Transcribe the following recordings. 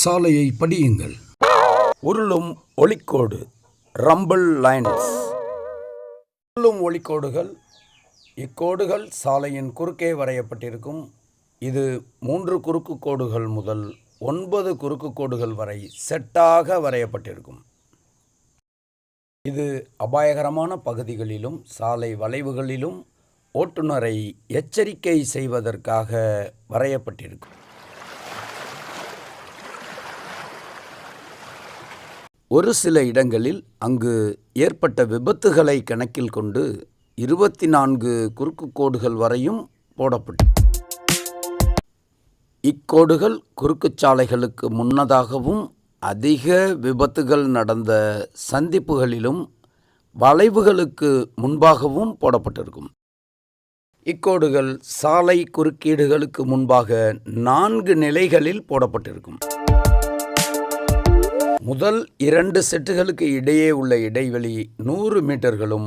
சாலையை படியுங்கள். உருளும் ஒளிக்கோடு ரம்பிள் லைன்ஸ் உருளும் ஒளிக்கோடுகள் இக்கோடுகள் சாலையின் குறுக்கே வரையப்பட்டிருக்கும். இது மூன்று குறுக்கு கோடுகள் முதல் ஒன்பது குறுக்கு கோடுகள் வரை செட்டாக வரையப்பட்டிருக்கும். இது அபாயகரமான பகுதிகளிலும் சாலை வளைவுகளிலும் ஓட்டுநரை எச்சரிக்கை செய்வதற்காக வரையப்பட்டிருக்கும். ஒரு சில இடங்களில் அங்கு ஏற்பட்ட விபத்துகளை கணக்கில் கொண்டு இருபத்தி நான்கு குறுக்கு கோடுகள் வரையும் போடப்பட்டு இக்கோடுகள் குறுக்கு சாலைகளுக்கு முன்னதாகவும் அதிக விபத்துகள் நடந்த சந்திப்புகளிலும் வளைவுகளுக்கு முன்பாகவும் போடப்பட்டிருக்கும். இக்கோடுகள் சாலை குறுக்கீடுகளுக்கு முன்பாக நான்கு நிலைகளில் போடப்பட்டிருக்கும். முதல் இரண்டு செட்டுகளுக்கு இடையே உள்ள இடைவெளி நூறு மீட்டர்களும்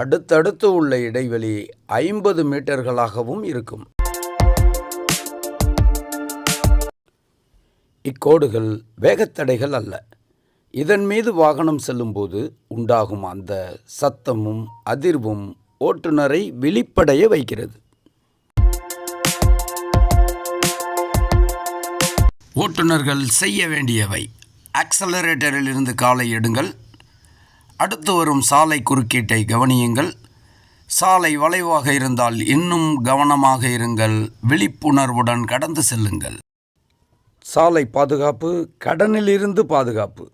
அடுத்தடுத்து உள்ள இடைவெளி ஐம்பது மீட்டர்களாகவும் இருக்கும். இக்கோடுகள் வேகத்தடைகள் அல்ல. இதன் மீது வாகனம் செல்லும்போது உண்டாகும் அந்த சத்தமும் அதிர்வும் ஓட்டுநரை விழிப்படைய வைக்கிறது. ஓட்டுநர்கள் செய்ய வேண்டியவை. ஆக்சலரேட்டரில் இருந்து காலை எடுங்கள். அடுத்து வரும் சாலை குறுக்கீட்டை கவனியுங்கள். சாலை வளைவாக இருந்தால் இன்னும் கவனமாக இருங்கள். விழிப்புணர்வுடன் கடந்து செல்லுங்கள். சாலை பாதுகாப்பு கடனிலிருந்து பாதுகாப்பு.